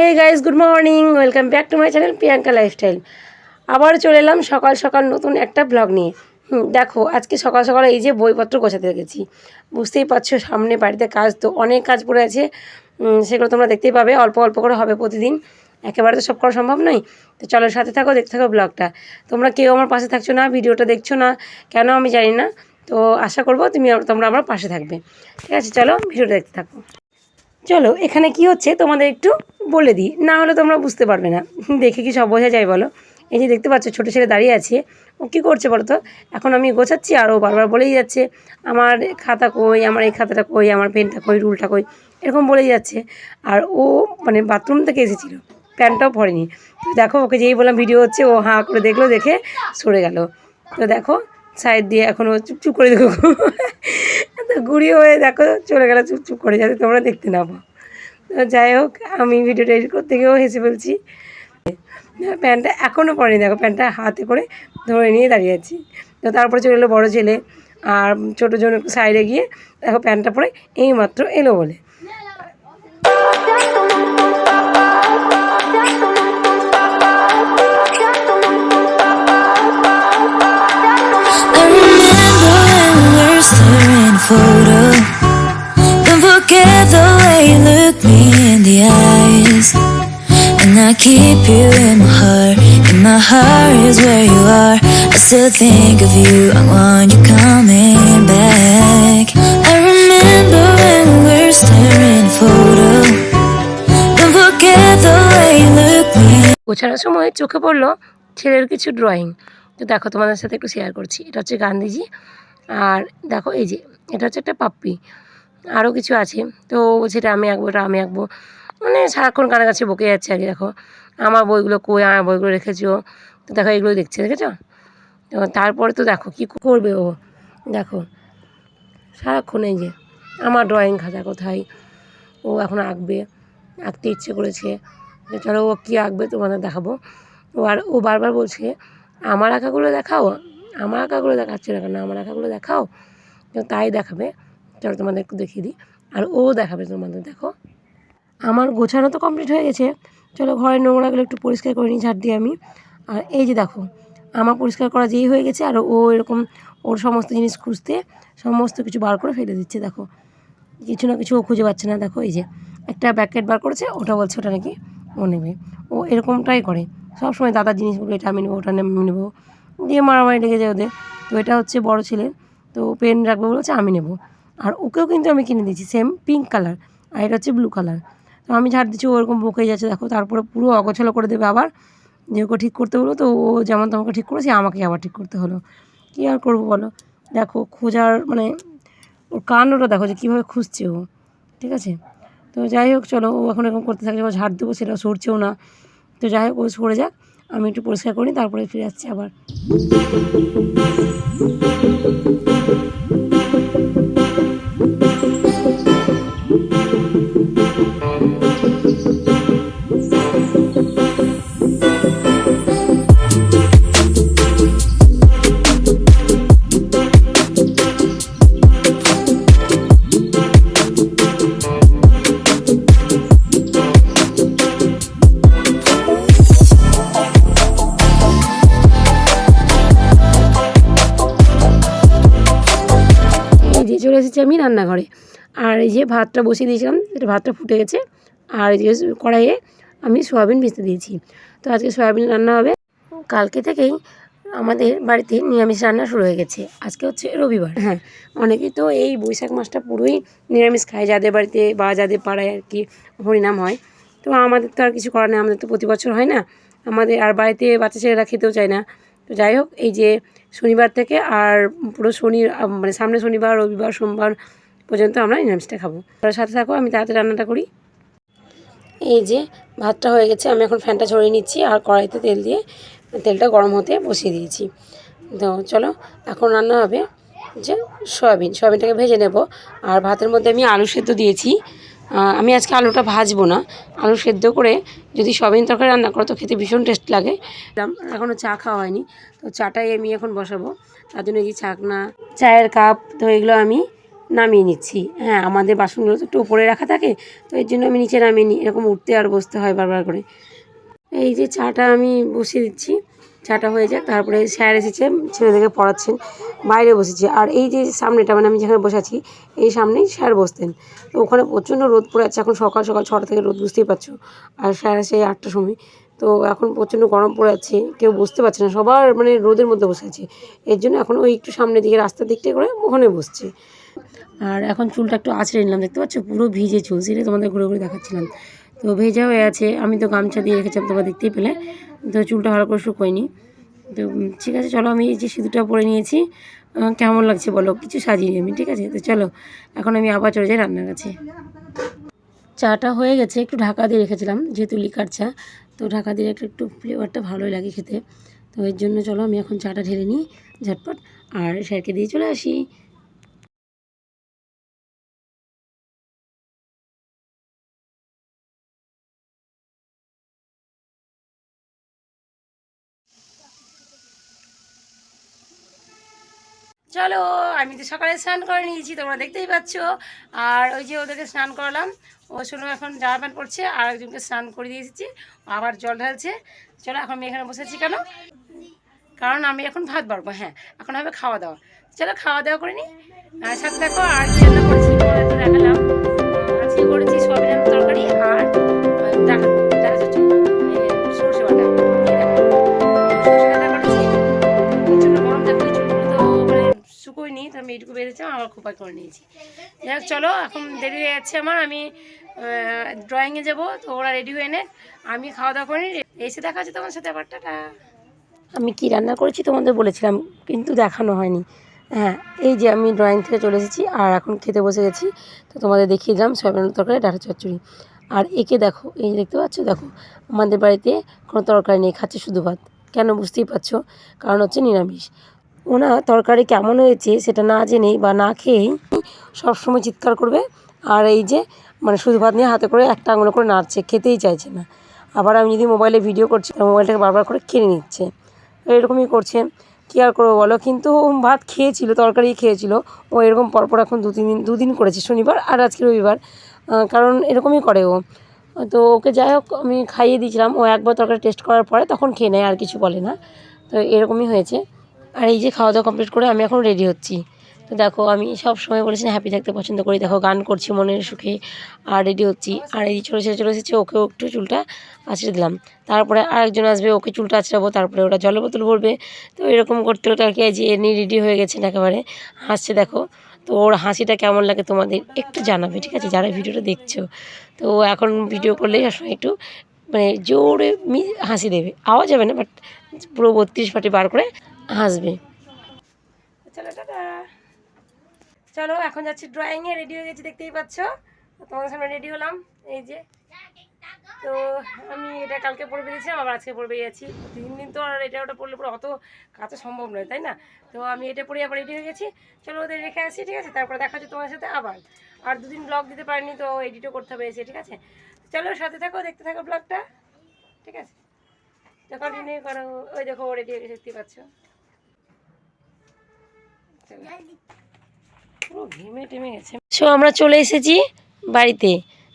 Hey guys good morning welcome back to my channel Priyanka lifestyle আবার চলে এলাম সকাল সকাল নতুন একটা ব্লগ নিয়ে। হুম, দেখো, আজকে সকাল সকাল এই যে বইপত্র গোছাতে গেছি। বুঝতেই পারছ, সামনে বাড়িতে কাজ, তো অনেক কাজ পড়ে আছে। সেগুলো তোমরা দেখতেই পাবে। অল্প অল্প করে হবে প্রতিদিন। একেবারে তো সব করা সম্ভব নয়। তো চলো সাথে থাকো, দেখতে থাকো ব্লগটা তোমরা কেউ আমার পাশে থাকছো না, ভিডিওটা দেখছ না, কেন আমি জানি না। তো আশা করব তুমি তোমরা আমার পাশে থাকবে। ঠিক আছে, চলো ভিডিওটা দেখতে থাকো। চলো, এখানে কি হচ্ছে তোমাদের একটু বলে দিই। না হলে তোমরা বুঝতে পারবে না। দেখে কি সব বোঝা যায় বলো? এই যে দেখতে পাচ্ছ, ছোটো ছেলে দাঁড়িয়ে আছে। ও কী করছে বলো তো? এখন আমি গোছাচ্ছি আরও বারবার বলেই যাচ্ছে, আমার খাতা কই? আমার এই খাতাটা কই? আমার পেনটা কই? রুলটা কই? এরকম বলেই যাচ্ছে। আর ও মানে বাথরুম থেকে এসেছিল, প্যান্টটাও পরেনি। তো দেখো, ওকে যেই বললাম ভিডিও হচ্ছে, ও হাঁ করে দেখল, দেখে সরে গেল। তো দেখো, সাইড দিয়ে এখন ও চুপচুপ করে দেখো। ঘুরিয়ে হয়ে দেখো চলে গেল চুপচুপ করে, যাতে তোমরা দেখতে না পাও। যাই হোক, আমি ভিডিওটা এডিট করতে গিয়েও হেসে ফেলছি। প্যান্টটা এখনও পরেনি, দেখো প্যান্টটা হাতে করে ধরে নিয়ে দাঁড়িয়ে আছি। তো তারপরে চলে এলো বড়ো ছেলে, আর ছোটো জন একটু সাইডে গিয়ে দেখো প্যান্টটা পরে এইমাত্র এলো বলে। Staring photo. Don't forget the way you look me in the eyes. And I keep you in my heart. And my heart is where you are. I still think of you. I want you coming back. I remember when we were staring photo. Don't forget the way you look me. গোছানোর সময় চোখে পড়ল ছেলের কিছু drawing তো দেখো তোমাদের সাথে একটু শেয়ার করছি এটা হচ্ছে গান্ধীজি আর দেখো এই যে এটা হচ্ছে একটা পাপ্পি। আরও কিছু আছে। তো বলছে আমি আঁকবো, এটা আমি আঁকবো। মানে সারাক্ষণ কাছাকাছি বকে যাচ্ছে আর কি, দেখো। আমার বইগুলো কই, আমার বইগুলো রেখেছো? তো দেখো এগুলো দেখছে, দেখেছ? তো তারপরে তো দেখো, কী করবে ও? দেখো, সারাক্ষণ এই যে, আমার ড্রয়িং খাতা কোথায়? ও এখন আঁকবে, আঁকতে ইচ্ছে করেছে। চলো, ও কী আঁকবে তোমাদের দেখাবো। ও আর, ও বারবার বলছে, আমার আঁকাগুলো দেখাও? আমার আঁকাগুলো দেখাচ্ছে না কেন? আমার আঁকাগুলো দেখাও? তাই দেখাবে। চলো তোমাদের একটু দেখিয়ে দিই। আর ও দেখাবে তোমাদের, দেখো। আমার গোছানো তো কমপ্লিট হয়ে গেছে। চলো ঘরের নোংরাগুলো একটু পরিষ্কার করে নিই, ঝাড় দিয়ে আমি। আর এই যে দেখো, আমার পরিষ্কার করা যেই হয়ে গেছে, আর ও এরকম ওর সমস্ত জিনিস খুঁজতে সমস্ত কিছু বার করে ফেলে দিচ্ছে, দেখো। কিছু না কিছু ও খুঁজে পাচ্ছে না, দেখো, এই যে একটা প্যাকেট বার করেছে, ওটা বলছে ওটা নাকি ও নেবে। ও এরকমটাই করে। সব সময় দাদার জিনিসগুলো এটা আমি নেব, ওটা আমি নেব। দিয়ে মারামারি লেগে যায় ওদের। তো এটা হচ্ছে বড় ছেলে। তো পেন রাখবে বলেছে, আমি নেব। আর ওকেও কিন্তু আমি কিনে দিয়েছি সেম পিঙ্ক কালার আর এটা হচ্ছে ব্লু কালার তো আমি ঝাড় দিচ্ছি ওরকম বকে যাচ্ছে, দেখো। তারপরে পুরো অগোছালো করে দেবে আবার, যে ওকে ঠিক করতে হলো তো ও যেমন তোমাকে ঠিক করেছে আমাকে আবার ঠিক করতে হলো। কী আর করব বলো? দেখো, খোঁজার মানে ওর কাণ্ডটা দেখো যে কীভাবে খুঁজছে ও। ঠিক আছে? তো যাই হোক, চলো, ও এখন এরকম করতে থাকে যখন ঝাড় দেবো, সেটা সরছেও না। তো যাই হোক, ও সরে যাক। আমি একটু পরিষ্কার করি তারপরে ফিরে আসছি আবার। আমি রান্নাঘরে। আর এই যে ভাতটা বসিয়ে দিয়েছিলাম এটা ভাতটা ফুটে গেছে। আর এই যে কড়াইয়ে আমি সয়াবিন ভেজতে দিয়েছি। তো আজকে সয়াবিন রান্না হবে। কালকে থেকেই আমাদের বাড়িতে নিরামিষ রান্না শুরু হয়ে গেছে। আজকে হচ্ছে রবিবার। হ্যাঁ। অনেকেই তো এই বৈশাখ মাসটা পুরোই নিরামিষ খায়। যাদের বাড়িতে বা যাদের পাড়ায় আর কি হরিনাম হয়। তো আমাদের তো আর কিছু করার নেই। আমাদের তো প্রতি বছর হয় না। আমাদের আর বাড়িতে বাচ্চা ছেলেরা খেতেও চায় না। তো যাই হোক এই যে শনিবার থেকে আর পুরো শনি মানে সামনে শনিবার, রবিবার, সোমবার পর্যন্ত আমরা নিরামিষটা খাব। তার সাথে থাকো, আমি তাড়াতাড়ি রান্নাটা করি। এই যে ভাতটা হয়ে গেছে, আমি এখন ফ্যানটা ছড়িয়ে নিচ্ছি আর কড়াইতে তেল দিয়ে তেলটা গরম হতে বসিয়ে দিয়েছি। তো চলো, এখন রান্না হবে যে সয়াবিন। সয়াবিনটাকে ভেজে নেব। আর ভাতের মধ্যে আমি আলু সেদ্ধ দিয়েছি। আমি আজকে আলুটা ভাজবো না। আলু সেদ্ধ করে যদি সয়াবিন তরকারি রান্না করো, তো খেতে ভীষণ টেস্ট লাগে। এখনও চা খাওয়া হয়নি। তো চাটাই আমি এখন বসাবো। তার জন্য এই যে ছাকনা চায়ের কাপ, তো এগুলো আমি নামিয়ে নিচ্ছি। হ্যাঁ আমাদের বাসনগুলো তো একটু উপরে রাখা থাকে, তো এর জন্য আমি নিচে নামিয়ে নিই। এরকম উঠতে আর বসতে হয় বারবার করে। এই যে চাটা আমি বসিয়ে দিচ্ছি। চাটা হয়ে যাক, তারপরে স্যার এসেছে, ছেলেদেরকে পড়াচ্ছেন, বাইরে বসেছে। আর এই যে সামনেটা মানে আমি যেখানে বসে আছি, এই সামনেই স্যার বসতেন। তো ওখানে প্রচণ্ড রোদ পড়ে যাচ্ছে, এখন সকাল সকাল ছটা থেকে রোদ, বুঝতেই পারছ। আর স্যার আসে আটটার সময়। তো এখন প্রচণ্ড গরম পড়ে যাচ্ছে, কেউ বুঝতে পারছে না, সবার মানে রোদের মধ্যে বসে আছে। এর জন্য এখন ওই একটু সামনের দিকে রাস্তার দিকটা করে ওখানে বসছে। আর এখন চুলটা একটু আছড়ে নিলাম, দেখতে পাচ্ছ? পুরো ভিজে চুল সেটা তোমাদের ঘুরে ঘুরে দেখাচ্ছিলাম। তো ভেজা হয়ে আছে। আমি তো গামছা দিয়ে রেখেছিলাম তোমরা দেখতেই পেলে। তো চুলটা ভালো করে শুকোয়নি। তো ঠিক আছে, চলো আমি এই যে সিঁদুরটা পরে নিয়েছি। কেমন লাগছে বলো? কিছু সাজিয়ে আমি ঠিক আছে? তো চলো, এখন আমি আবার চলে যাই রান্নার কাছে। চাটা হয়ে গেছে, একটু ঢাকা দিয়ে রেখেছিলাম, যেহেতু লিকার চা। তো ঢাকা দিয়ে একটু একটু ফ্লেভারটা ভালোই লাগে খেতে। তো এর জন্য চলো, আমি এখন চাটা ঢেলে নিই, ঝটপট। আর স্যারকে দিয়ে চলে আসি। চলো আমি তো সকালে স্নান করে নিয়েছি তোমরা দেখতেই পাচ্ছ। আর ওই যে ওদেরকে স্নান করালাম ও শোনো এখন জামা প্যান্ট পরছে আর একজনকে স্নান করে দিয়ে এসেছি আবার জল ঢালছে। চলো এখন আমি এখানে বসেছি কেন? কারণ আমি এখন ভাত বাড়বো হ্যাঁ এখন হবে খাওয়া দাওয়া। চলো খাওয়া দাওয়া করে নিই সাথে দেখো আর কি রান্না দেখালাম। আজকে করেছি সয়াবিন তরকারি আর আহ, এইটুকু বেরিয়েছিলাম আমার খোপা করে নিয়েছি। যাই চলো, এখন দেরি হয়ে যাচ্ছে আমার, আমি ড্রয়িংয়ে যাব, তো ওরা রেডি হয়ে নে আমি খাওয়া দাওয়া করে এসে দেখা হচ্ছে তোমার সাথে আবার আমি কি রান্না করেছি তোমাদের বলেছিলাম, কিন্তু দেখানো হয়নি। হ্যাঁ এই যে আমি ড্রয়িং থেকে চলে এসেছি, আর এখন খেতে বসে গেছি, তো তোমাদের দেখিয়ে দিলাম সয়াবিন তরকারি, ডাটা চচ্চড়ি। আর একে দেখো, এই যে দেখতে পাচ্ছ, দেখো, আমাদের বাড়িতে কোনো তরকারি নেই, খাচ্ছে শুধু ভাত। কেন বুঝতেই পারছ? কারণ হচ্ছে নিরামিষ। ওনা তরকারি কেমন হয়েছে সেটা না জেনেই বা না খেয়েই সবসময় চিৎকার করবে। আর এই যে মানে শুধু ভাত নিয়ে হাতে করে একটা আঙুলো করে নাড়ছে, খেতেই চাইছে না। আবার আমি যদি মোবাইলে ভিডিও করছি মোবাইলটাকে বারবার করে কিনে নিচ্ছে। এরকমই করছে। কী আর করব বলো? কিন্তু ভাত খেয়েছিল, তরকারি খেয়েছিল। ও এরকম পরপর এখন দু তিন দিন দুদিন করেছে, শনিবার আর আজকে রবিবার। কারণ এরকমই করে ও। তো ওকে যাই হোক, আমি খাইয়ে দিয়েছিলাম। ও একবার তরকারি টেস্ট করার পরে তখন খেয়ে নেয়, আর কিছু বলে না। তো এরকমই হয়েছে। আর এই যে খাওয়া দাওয়া কমপ্লিট করে আমি এখন রেডি হচ্ছি। তো দেখো, আমি সব সময় বলেছি হ্যাপি থাকতে পছন্দ করি। দেখো, গান করছি মনের সুখে, আর রেডি হচ্ছি। আর এই ছোটো ছেলে চলে এসেছে, ওকেও একটু চুলটা আছড়ে দিলাম। তারপরে আরেকজন আসবে, ওকে চুলটা আছড়াবো, তারপরে ওরা জলের বোতল ভরবে। তো এরকম করতে করতে আর কি যে এনি রেডি হয়ে গেছেন একেবারে। হাসছে, দেখো। তো ওর হাসিটা কেমন লাগে তোমাদের একটু জানাবে, ঠিক আছে? যারা ভিডিওটা দেখছ। তো এখন ভিডিও করলে সবসময় একটু মানে জোরে হাসি দেবে। আওয়াজ হবে না বাট পুরো বত্রিশ ফাটি বার করে হাসবে। চলো, টাটা। চলো, এখন যাচ্ছি ড্রয়িংয়ে রেডি হয়ে গেছি, দেখতেই পাচ্ছ? তোমাদের সামনে রেডি হলাম, এই যে। তো আমি এটা কালকে পরে বেরিয়েছিলাম, আবার আজকে পরে বেরিয়েছি। তিন দিন তো আর এটা ওটা পড়লে পরে অত কাছে সম্ভব নয়, তাই না? তো আমি এটা পরে আবার রেডি হয়ে গেছি। চলো, ওদের রেখে আসি, ঠিক আছে? তারপরে দেখা হচ্ছে তোমার সাথে আবার। আর দুদিন ব্লগ দিতে পারিনি, তো এডিটও করতে হবে এসে, ঠিক আছে? চলো, সাথে থাকো, দেখতে থাকো ব্লগটা ঠিক আছে? তো কন্টিনিউ করো। ওই দেখো রেডি হয়ে গেছে দেখতে পাচ্ছ। সো আমরা চলে এসেছি বাড়িতে।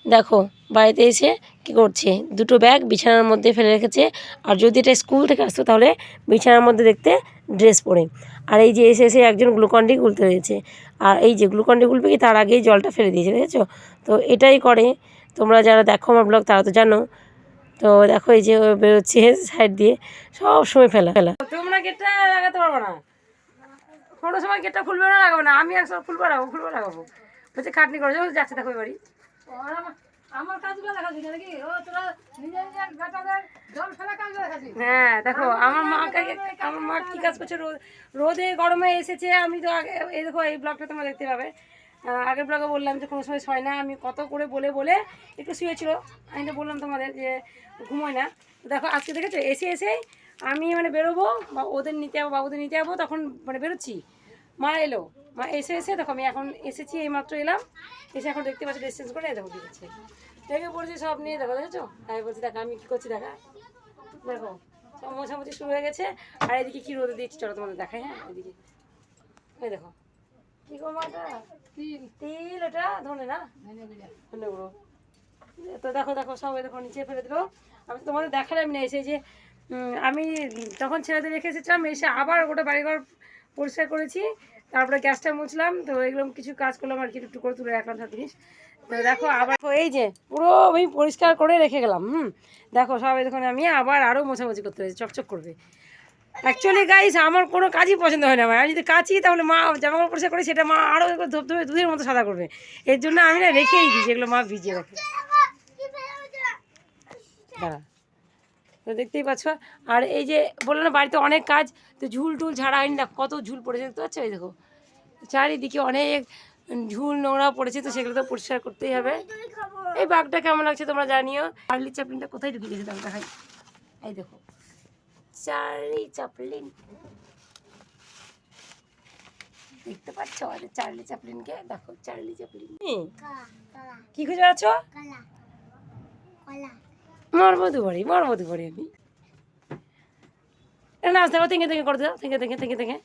দেখো, বাড়িতে এসে কি করছে? দুটো ব্যাগ বিছানার মধ্যে ফেলে রেখেছে। আর যদি এটা স্কুল থেকে আসতো, তাহলে বিছানার মধ্যে দেখতে ড্রেস পরে। আর এই যে এসে এসে একজন গ্লুকন্ডি গুলতে রয়েছে। আর এই যে গ্লুকন্ডি গুলবে কি, তার আগেই জলটা ফেলে দিয়েছে, দেখেছ? তো এটাই করে। তোমরা যারা দেখো আমার ব্লগ, তারা তো জানো। তো দেখো, এই যে বেরোচ্ছে সাইড দিয়ে। সব সময় ফেলা। ফেলা তোমরা গেটটা লাগাতে পারব না? কোনো সময় গেটটা খুলবে না লাগাবো না। আমি একসময় খুলবো লাগাবো খুলবো লাগাবো। বলছে খাটনি করে। যাও, যাচ্ছে দেখো এবারই। হ্যাঁ দেখো আমার মাকে আমার মা কি কাজ করছে? রোদ রোদে গরমে এসেছে। আমি তো আগে এই দেখো এই ব্লগটা তোমরা দেখতে পাবে। আগের ব্লগে বললাম যে কোনো সময় শয় না। আমি কত করে বলে বলে একটু শুয়েছিল। আমি তো বললাম তোমাদের যে ঘুমোয় না। দেখো আজকে দেখেছ? এসে এসেই আমি মানে বেরোবো বা ওদের নিতে যাব বাবুদের নিতে যাব তখন মানে বেরোচ্ছি। মা এলো। মা এসে এসে দেখো আমি এখন এসেছি এইমাত্র এলাম। এসে এখন দেখতে পাচ্ছি ডিস্টেন্স করে দেখো কী করছে দেখে পড়ছি সব নিয়ে দেখো দেখেছ? আমি বলছি দেখা আমি কী করছি দেখা? দেখো সব মোছামুছি শুরু হয়ে গেছে। আর এদিকে কী রোদে দিচ্ছি চলো তোমাদের দেখাই হ্যাঁ এদিকে। এই দেখো। কি গো মাটা তিল। তিল এটা ধনে না? ধনে গুঁড়া। তো দেখো দেখো সবাই দেখো নিচে ফেলে দিল। আমি তোমাদের দেখালাম না এসে যে আমি তখন ছেলেদের রেখে এসেছিলাম এসে আবার গোটা বাড়িঘর পরিষ্কার করেছি, তারপরে গ্যাসটা মুছলাম, তো এগুলো কিছু কাজ করলাম আর কি, একটু করে তুলে রাখলাম সব জিনিস। তো দেখো, আবার এই যে পুরো আমি পরিষ্কার করে রেখে গেলাম, হুম। দেখো সবাই দেখুন, আমি আবার আরও মোছামুছি করতে হয়েছে চকচক করবে। অ্যাকচুয়ালি গাইস আমার কোনো কাজই পছন্দ হয় না আমার আমি যদি কাচি, তাহলে মা জামা কাপড় পরিষ্কার করে, সেটা মা আরও ধপ ধপে দুধের মতো সাদা করবে। এর জন্য আমি না রেখেই দিই, যেগুলো মা ভিজিয়ে রাখে। দাঁড়া। তো দেখতেই পাচ্ছ। আর এই যে বলল না বাড়িতে অনেক কাজ তো ঝুল টুল ঝাড়া হয়নি না কত ঝুল পড়েছে দেখতে পাচ্ছ? এই দেখো চারিদিকে অনেক ঝুল নোংরা পড়েছে তো সেগুলো তো পরিষ্কার করতেই হবে। এই বাঘটা কেমন লাগছে তোমরা জানিও। চার্লি চাপলিনটা কোথায় ঢুকে গেছে তাহলে দেখাই। এই দেখো চার্লি চাপলিন দেখতে পাচ্ছ? আমাদের চার্লি চাপলিনকে দেখো চার্লি চাপলিন কি খুঁজে বেড়াচ্ছ? মরমধু বাড়ি মরমধু বাড়ি আমি। এ নাচ দেখো থেকে থেকে করে দেখো থেকে থেকে থেকে থেকে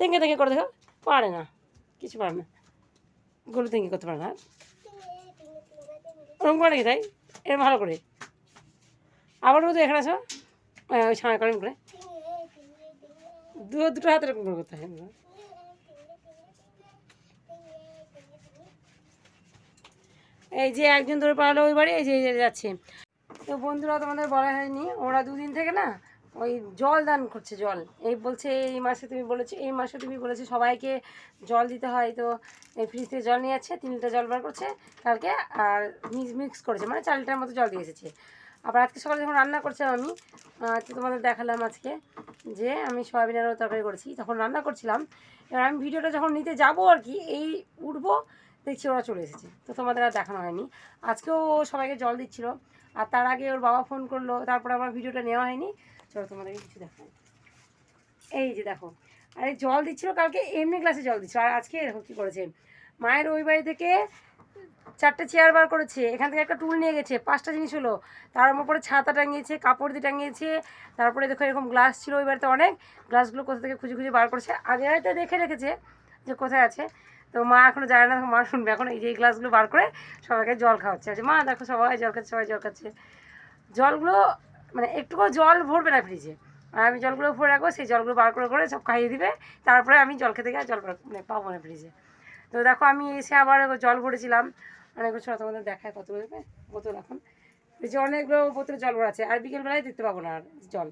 থেকে থেকে করে দেখো পারে না কিছু পারে না। গরু থেকে করতে পারে না। ওরকম করে নাকি তাই? এরকম ভালো করে। আবার তো এখানে আসো। হ্যাঁ, ওই ছায়া করেন করে। দু দুটো হাতে এরকম করে করতে হয়। এই যে একজন ধরে পালালো ওই বাড়ি এই যে যাচ্ছে। তো বন্ধুরা তোমাদের বলা হয়নি, ওরা দুদিন থেকে না ওই জল দান করছে, জল। এই বলছে, এই মাসে তুমি বলেছ, এই মাসে তুমি বলেছ সবাইকে জল দিতে হয়, তো এই ফ্রিজ থেকে জল নিয়ে যাচ্ছে, তিন লিটার জল বার করছে, কালকে আর মিক্স মিক্স করেছে মানে চার লিটার মতো জল দিয়ে এসেছে। আবার আজকে সকালে যখন রান্না করছিলাম আমি তো তোমাদের দেখালাম আজকে যে আমি সয়াবিনের তরকারি করেছি, তখন রান্না করছিলাম, এবার আমি ভিডিওটা যখন নিতে যাব আর কি, এই উঠবো, দেখছি ওরা চলে এসেছে, তো তোমাদের আর দেখানো হয়নি। আজকেও সবাইকে জল দিচ্ছিল আর তার আগে ওর বাবা ফোন করল, তারপরে আমার ভিডিওটা নেওয়া হয়নি। চলো তোমাদেরকে কিছু দেখো এই যে দেখো, আর জল দিচ্ছিল কালকে, এমনি গ্লাসে জল দিচ্ছিল। আর আজকে এরকম কী করেছে? মায়ের ওই বাড়ি থেকে চারটে চেয়ার বার করেছে। এখান থেকে একটা টুল নিয়ে গেছে। পাঁচটা জিনিস হলো। তার উপরে ছাতা টাঙিয়েছে, কাপড় দিয়ে টাঙিয়েছে। তারপরে দেখো এরকম গ্লাস ছিল ওই বাড়িতে অনেক। গ্লাসগুলো কোথা থেকে খুঁজে খুঁজে বার করেছে। আগে হয়তো দেখে রেখেছে যে কোথায় আছে। তো মা এখনও জানে না, মা শুনবে। এখন এই যে এই গ্লাসগুলো বার করে সবাইকে জল খাওয়াচ্ছে। আছে মা, দেখো সবাই জল খাচ্ছে, সবাই জল খাচ্ছে। জলগুলো মানে একটু করে জল ভরবে না ফ্রিজে। আর আমি জলগুলো ভরে রাখব, সেই জলগুলো বার করে করে সব খাইয়ে দিবে। তারপরে আমি জল খেতে গিয়ে জল মানে পাবো না ফ্রিজে। তো দেখো আমি এসে আবার জল ভরেছিলাম। অনেক বছর তোমাদের দেখায় কত বোতল এখন। ফ্রিজে অনেকগুলো বোতলে জল ভরা আছে আর বিকেলবেলায় দেখতে পাবো না আর জল।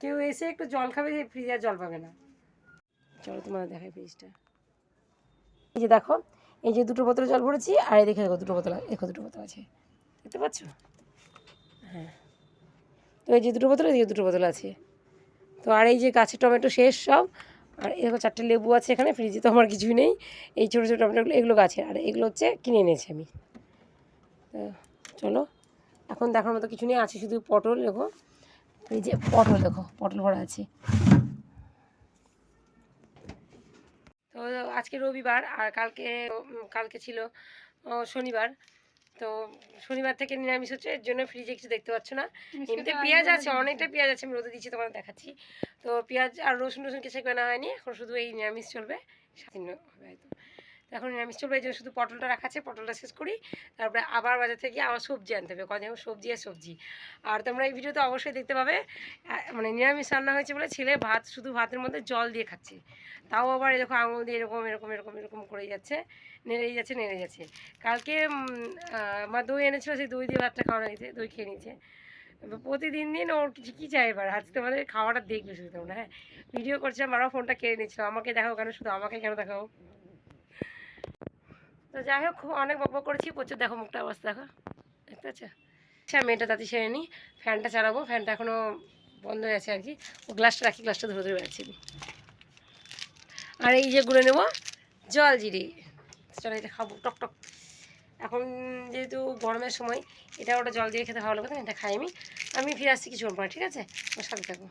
কেউ এসে একটু জল খাবে যে ফ্রিজে আর জল পাবে না। চলো তোমাদের দেখাই ফ্রিজটা এই যে দেখো, এই যে দুটো বোতলে জল ভরেছি, আর এই দেখে দুটো বোতল দেখো দুটো বোতল আছে। দেখতে পাচ্ছ? হ্যাঁ। তো এই যে দুটো বোতল এদিকে দুটো বোতল আছে। তো আর এই যে গাছের টমেটো শেষ সব, আর এই দেখো চারটে লেবু আছে এখানে, ফ্রিজে তো আমার কিছুই নেই। এই ছোটো ছোটো টমেটোগুলো, এগুলো গাছের আর এগুলো হচ্ছে কিনে এনেছি আমি। চলো, এখন দেখার মতো কিছু নেই, আছে শুধু পটল, দেখো। এই যে পটল, দেখো, পটল ভরা আছে। তো আজকে রবিবার আর কালকে কালকে ছিল শনিবার। তো শনিবার থেকে নিরামিষ হচ্ছে এর জন্য ফ্রিজে কিছু দেখতে পাচ্ছ না। এমনিতে পেঁয়াজ আছে অনেকটা পেঁয়াজ আছে আমি রোদে দিচ্ছি তোমাকে দেখাচ্ছি। তো পেঁয়াজ আর রসুন রসুন কিছু কেনা হয়নি এখন শুধু এই নিরামিষ চলবে স্বাধীন হবে হয়তো তো এখন নিরামিষ চলবে, এই জন্য শুধু পটলটা রাখা আছে, পটলটা শেষ করি। তারপরে আবার বাজার থেকে আবার সবজি আনতে হবে কদিন সবজি আর সবজি। আর তোমরা এই ভিডিওতে অবশ্যই দেখতে পাবে মানে নিরামিষ রান্না হয়েছে বলে ছেলে ভাত, শুধু ভাতের মধ্যে জল দিয়ে খাচ্ছে। তাও আবার এরকম আঙুল দিয়ে এরকম এরকম এরকম এরকম করে যাচ্ছে, নেড়েই যাচ্ছে নেড়ে যাচ্ছে। কালকে মা দই এনেছিল, সেই দই দিয়ে ভাতটা খাওয়ানো হয়েছে, দই খেয়ে নিয়েছে। প্রতিদিন দিন ওর কিছু, কী চাই এবার? আজকে তোমাদের খাওয়াটা দেখবে শুধু তোমরা হ্যাঁ। ভিডিও করছিলাম আরও ফোনটা কেড়ে নিচ্ছিল আমাকে দেখাও কেন শুধু, আমাকে কেন দেখাও? তো যাই হোক অনেক বক বক করেছি, প্রচুর দেখো মুখটা অবস্থা দেখো। দেখতে পাচ্ছ? আচ্ছা মেয়েটা তাতে সেরে নিই, ফ্যানটা চালাবো, ফ্যানটা এখনও বন্ধ হয়ে আছে আর কি। ও গ্লাসটা রাখি, গ্লাসটা ধরে ধরে বেড়াচ্ছি। আর এই যে গুঁড়ো নেব, জল জিরে। চলো এটা খাব, টক টক। এখন যেহেতু গরমের সময়, এটা ওটা জল দিয়ে খেতে ভালো লাগবে এটা খাই আমি। আমি ফিরে আসছি কিছুক্ষণ পরে, ঠিক আছে? ওর সাথে থাকব